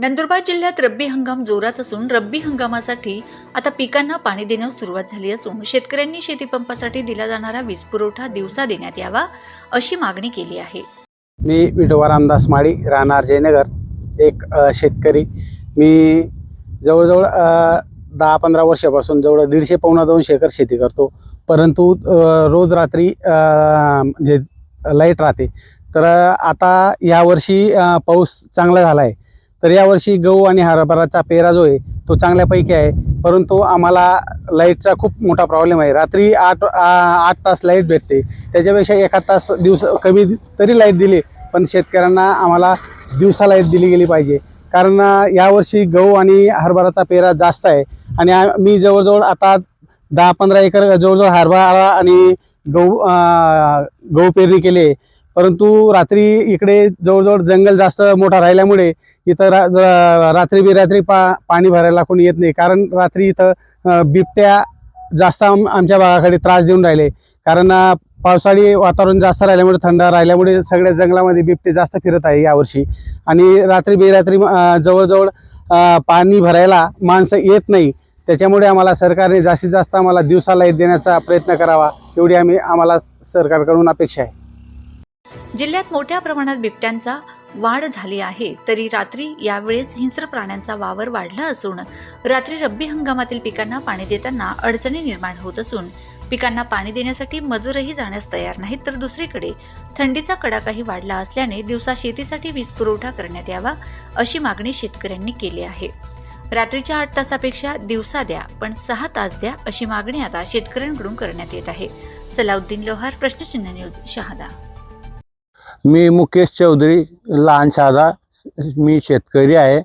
नंदुरबार जिल्ह्यात रब्बी हंगाम जोरात असून रब्बी हंगामासाठी आता पिकांना पाणी देण्यास सुरुवात झाली असून शेतकऱ्यांनी शेतीपंपासाठी दिला जाणारा वीज पुरवठा दिवसा देण्यात यावा अशी मागणी केली आहे. मी विठोबा रामदास माळी राहणार जयनगर एक शेतकरी. मी जवळजवळ दहा पंधरा वर्षापासून जवळ दीडशे पावणा दोनशे एकर शेती करतो. परंतु रोज रात्री म्हणजे लाइट राहते. तर आता यावर्षी पाऊस चांगला झाला आहे तर यावर्षी गहू आणि हरभराचा पेरा जो आहे तो चांगल्यापैकी आहे. परंतु आम्हाला लाईटचा खूप मोठा प्रॉब्लेम आहे. रात्री आठ आठ तास लाइट भेटते. त्याच्यापेक्षा एखाद तास दिवस कमी तरी लाइट दिली पण शेतकऱ्यांना आम्हाला दिवसा लाइट दिली गेली पाहिजे. कारण यावर्षी गहू आणि हरभराचा पेरा जास्त आहे. आणि मी जवळजवळ आता दहा पंधरा एकर जवळजवळ हरभरा आणि गहू गहू पेरणी केली आहे. परंतु रात्री इकडे जवळजवळ जंगल जास्त मोठा राहिल्यामुळे इथं रा रात्री बिरात्री पा पाणी भरायला कोणी येत नाही. कारण रात्री इथं बिबट्या जास्त आम आमच्या भागाकडे त्रास देऊन राहिले. कारण पावसाळी वातावरण जास्त राहिल्यामुळे थंड राहिल्यामुळे सगळ्या जंगलामध्ये बिबटे जास्त फिरत आहे यावर्षी. आणि रात्री बेरात्री जवळजवळ पाणी भरायला माणसं येत नाही. त्याच्यामुळे आम्हाला सरकारने जास्तीत जास्त आम्हाला दिवसाला येत देण्याचा प्रयत्न करावा. एवढी आम्ही आम्हाला सरकारकडून अपेक्षा आहे. जिल्ह्यात मोठ्या प्रमाणात बिबट्यांचा वाढ झाली आहे तरी रात्री यावेळेस हिंस्र प्राण्यांचा वावर वाढला असून रात्री रब्बी हंगामातील पिकांना पाणी देताना अडचणी निर्माण होत असून पिकांना पाणी देण्यासाठी मजूरही जाण्यास तयार नाहीत तर दुसरीकडे थंडीचा कडाकाही वाढला असल्याने दिवसा शेतीसाठी वीज पुरवठा करण्यात यावा अशी मागणी शेतकऱ्यांनी केली आहे. रात्रीच्या आठ तासापेक्षा दिवसा द्या पण सहा तास द्या अशी मागणी आता शेतकऱ्यांकडून करण्यात येत आहे. सलाउद्दीन लोहार प्रश्नचिन्ह न्यूज शहादा. मी मुकेश चौधरी लहान साधा मी शेतकरी आहे.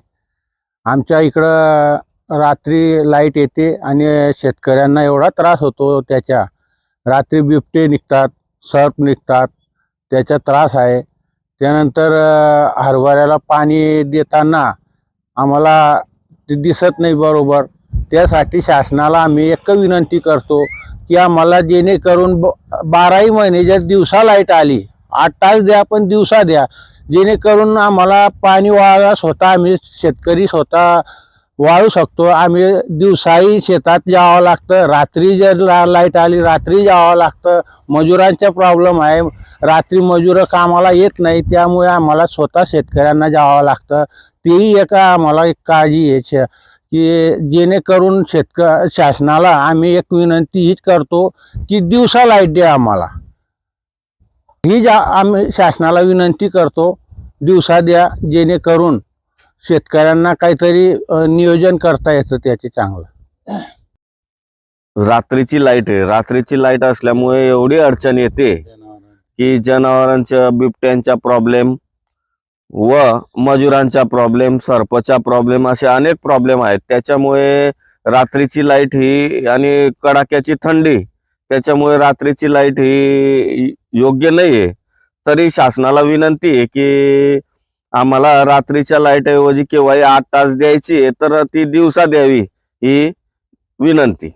आमच्या इकडं रात्री लाइट येते आणि शेतकऱ्यांना एवढा त्रास होतो त्याच्या. रात्री बिबटे निघतात सर्प निघतात त्याचा त्रास आहे. त्यानंतर हरभऱ्याला पाणी देताना आम्हाला ते दिसत नाही बरोबर. त्यासाठी शासनाला आम्ही एक विनंती करतो की आम्हाला जेणेकरून ब बाराही महिने जर दिवसा लाइट आली आठ तास द्या पण दिवसा द्या. जेणेकरून आम्हाला पाणी वाळायला स्वतः आम्ही शेतकरी स्वतः वाळू शकतो. आम्ही दिवसाही शेतात जावं लागतं. रात्री जर ला- लाइट आली रात्री जावं लागतं. मजुरांचा प्रॉब्लेम आहे. रात्री मजूर कामाला येत नाही त्यामुळे आम्हाला स्वतः शेतकऱ्यांना जावं लागतं. तेही एक आम्हाला एक काळजी आहे. शे- की जेणेकरून शेतक शासनाला आम्ही एक विनंती हीच करतो की दिवसा लाइट द्या आम्हाला. ही ज्या आम्ही शासनाला विनंती करतो दिवसा द्या जेणेकरून शेतकऱ्यांना काहीतरी नियोजन करता येतं त्याचे चांगलं. रात्रीची लाइट आहे. रात्रीची लाइट असल्यामुळे एवढी अडचण येते की जनावरांच्या बिबट्यांचा प्रॉब्लेम व मजुरांचा प्रॉब्लेम सर्पचा प्रॉब्लेम असे अनेक प्रॉब्लेम आहेत. त्याच्यामुळे रात्रीची लाइट ही आणि कडाक्याची थंडी त्याच्यामुळे रात्रीची लाइट ही योग्य नाही तरी शासनाला विनंती आहे की आम्हाला रात्रीच्या लाइट ऐवजी केव्हाही आठ तास द्यायची आहे तर ती दिवसा द्यावी ही विनंती.